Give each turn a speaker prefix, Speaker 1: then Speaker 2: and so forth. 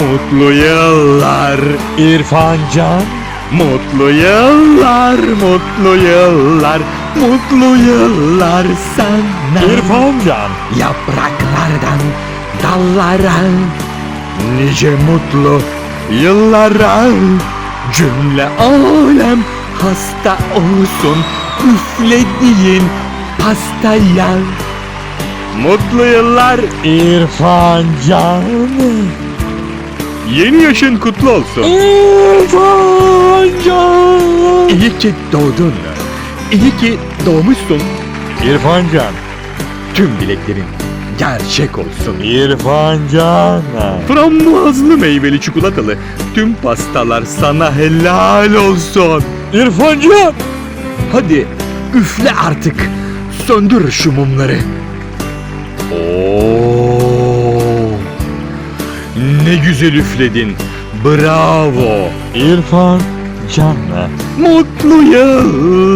Speaker 1: Mutlu yıllar
Speaker 2: İrfan Can,
Speaker 1: Mutlu yıllar, mutlu yıllar, mutlu yıllar sana.
Speaker 2: İrfan Can,
Speaker 1: Yapraklardan dallara, nice mutlu yıllara. Cümle alem hasta olsun üflediğin pastaya. Mutlu yıllar,
Speaker 2: İrfan Can,
Speaker 1: yeni yaşın kutlu olsun.
Speaker 2: İrfan Can,
Speaker 1: İyi ki doğdun. İyi ki doğmuşsun.
Speaker 2: İrfan Can,
Speaker 1: Tüm dileklerin gerçek olsun.
Speaker 2: İrfan Can.
Speaker 1: Frambuazlı meyveli çikolatalı tüm pastalar sana helal olsun.
Speaker 2: İrfan Can,
Speaker 1: Hadi üfle artık. Söndür şu mumları. Oo! Ne güzel üfledin. Bravo.
Speaker 2: İrfan Can.
Speaker 1: Mutlu yıllar.